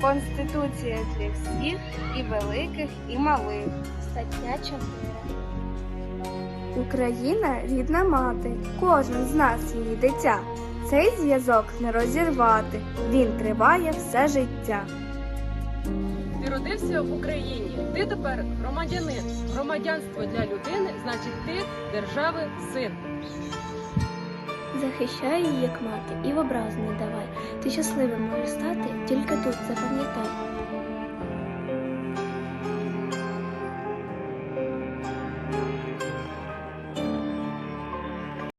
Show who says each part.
Speaker 1: Конституція для всіх і великих, і малих.
Speaker 2: Стаття 4.
Speaker 1: Україна рідна мати, кожен з нас її дитя. Цей зв'язок не розірвати, він триває все життя.
Speaker 3: Ти родився в Україні. Ти тепер громадянин. Громадянство для людини значить ти держави син.
Speaker 2: Захищай її як мати і в образ не давай. Ти щасливим можеш стати, тільки тут запам'ятай.